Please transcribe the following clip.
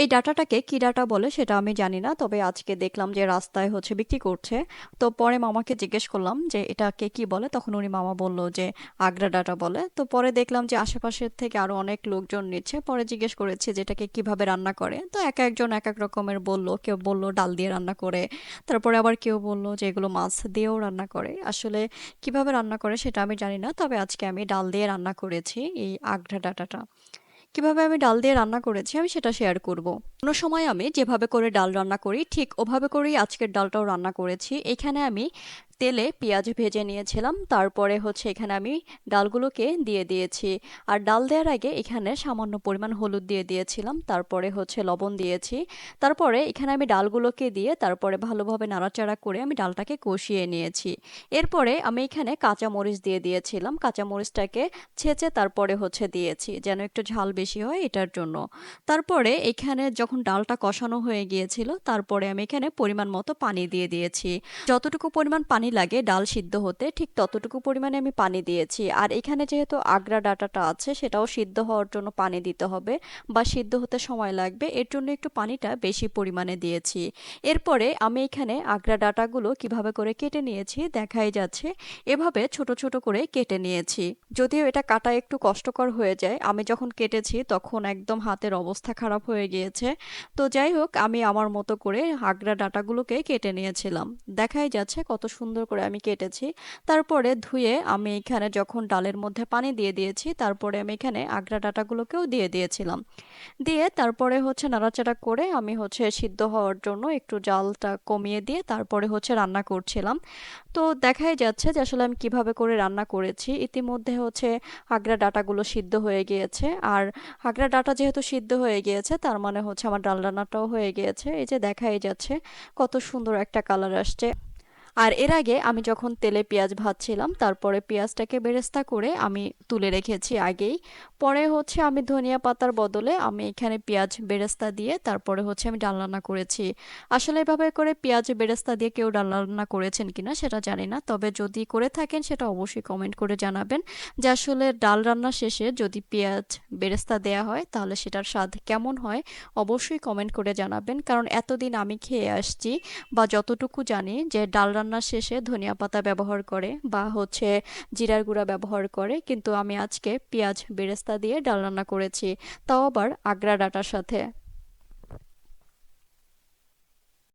এই ডাটাটাকে কি ডাটা বলে সেটা আমি জানি না, তবে আজকে দেখলাম যে রাস্তায় হচ্ছে বিক্রি করছে। তো পরে মামাকে জিজ্ঞেস করলাম যে এটাকে কি বলে, তখন উনি মামা বলল যে আগ্রা ডাটা বলে। তো পরে দেখলাম যে আশেপাশের থেকে আরও অনেক লোকজন নিচ্ছে, পরে জিজ্ঞেস করেছি যে এটাকে কীভাবে রান্না করে। তো এক একজন এক এক রকমের বলল, কেউ বলল ডাল দিয়ে রান্না করে, তারপরে আবার কেউ বলল যে এগুলো মাছ দিয়েও রান্না করে। আসলে কীভাবে রান্না করে সেটা আমি জানি না, তবে আজকে আমি ডাল দিয়ে রান্না করেছি এই আগ্রা ডাটাটা। কীভাবে আমি ডাল দিয়ে রান্না করেছি আমি সেটা শেয়ার করব। কোনো সময় আমি যেভাবে করে ডাল রান্না করি ঠিক ওভাবে করেই আজকের ডালটাও রান্না করেছি এখানে আমি তেলে পেঁয়াজ ভেজে নিয়েছিলাম। তারপরে হচ্ছে এখানে আমি ডালগুলোকে দিয়ে দিয়েছি। আর ডাল দেওয়ার আগে এখানে সামান্য পরিমাণ হলুদ দিয়ে দিয়েছিলাম। তারপরে হচ্ছে লবণ দিয়েছি। তারপরে এখানে আমি ডালগুলোকে দিয়ে তারপরে ভালোভাবে নাড়াচাড়া করে আমি ডালটাকে কষিয়ে নিয়েছি। এরপরে আমি এখানে কাঁচা মরিচ দিয়ে দিয়েছিলাম। কাঁচা মরিচটাকে ছেঁচে তারপরে হচ্ছে দিয়েছি, যেন একটু ঝাল বেশি হয় এটার জন্য। তারপরে এখানে যখন ডালটা কষানো হয়ে গিয়েছিল, তারপরে আমি এখানে পরিমাণ মতো পানি দিয়ে দিয়েছি। যতটুকু পরিমাণ পানি লাগে, ডাল সিদ্ধ হতে, ঠিক ততটুকু পরিমাণে আমি পানি দিয়েছি। আর এখানে যেহেতু আগ্রা ডাটাটা আছে, সেটাও সিদ্ধ হওয়ার জন্য পানি দিতে হবে বা সিদ্ধ হতে সময় লাগবে। এর জন্য একটু পানিটা বেশি পরিমাণে দিয়েছি। এরপরে আমি এখানে আগ্রা ডাটাগুলো কীভাবে করে কেটে নিয়েছি দেখাই যাচ্ছে। এভাবে ছোট ছোট করে কেটে নিয়েছি। যদিও এটা কাটা একটু কষ্টকর হয়ে যায়, আমি যখন কেটেছি তখন একদম হাতের অবস্থা খারাপ হয়ে গিয়েছে। তো যাই হোক, আমি আমার মতো করে আগ্রা ডাটাগুলোকে কেটে নিয়েছিলাম। দেখাই যাচ্ছে কত সুন্দর করে আমি কেটেছি। তারপরে ধুয়ে আমি এখানে যখন ডালের মধ্যে পানি দিয়ে দিয়েছি, তারপরে আমি এখানে আগ্রা ডাটাগুলোকেও দিয়ে দিয়েছিলাম। দিয়ে তারপরে হচ্ছে নাড়াচাড়া করে আমি হচ্ছে সিদ্ধ হওয়ার জন্য একটু জালটা কমিয়ে দিয়ে তারপরে হচ্ছে রান্না করছিলাম। তো দেখাই যাচ্ছে যে আসলে আমি কীভাবে করে রান্না করেছি। ইতিমধ্যে হচ্ছে আগ্রা ডাটাগুলো সিদ্ধ হয়ে গিয়েছে। আর আগ্রা ডাটা যেহেতু সিদ্ধ হয়ে গিয়েছে, তার মানে হচ্ছে আমার ডাল রান্নাটাও হয়ে গিয়েছে। এই যে দেখাই যাচ্ছে কত সুন্দর একটা কালার আসছে। আর এর আগে আমি যখন তেলে পেঁয়াজ ভাজছিলাম, তারপরে পেঁয়াজটাকে বেরেস্তা করে আমি তুলে রেখেছি আগেই। পরে হচ্ছে আমি ধনিয়া পাতার বদলে আমি এখানে পেঁয়াজ বেরেস্তা দিয়ে তারপরে হচ্ছে আমি ডাল রান্না করেছি। আসলে এভাবে করে পেঁয়াজ বেরেস্তা দিয়ে কেউ ডাল রান্না করেছেন কিনা সেটা জানি না, তবে যদি করে থাকেন সেটা অবশ্যই কমেন্ট করে জানাবেন যে আসলে ডাল রান্না শেষে যদি পেঁয়াজ বেরেস্তা দেয়া হয় তাহলে সেটার স্বাদ কেমন হয় অবশ্যই কমেন্ট করে জানাবেন। কারণ এতদিন আমি খেয়ে আসছি বা যতটুকু জানি যে ডাল রান্নার শেষে ধনিয়া পাতা ব্যবহার করে বা হচ্ছে জিরার গুঁড়া ব্যবহার করে, কিন্তু আমি আজকে পেঁয়াজ বেরেস্তা দিয়ে ডাল রান্না করেছি তাও আবার আগ্রা ডাটার সাথে।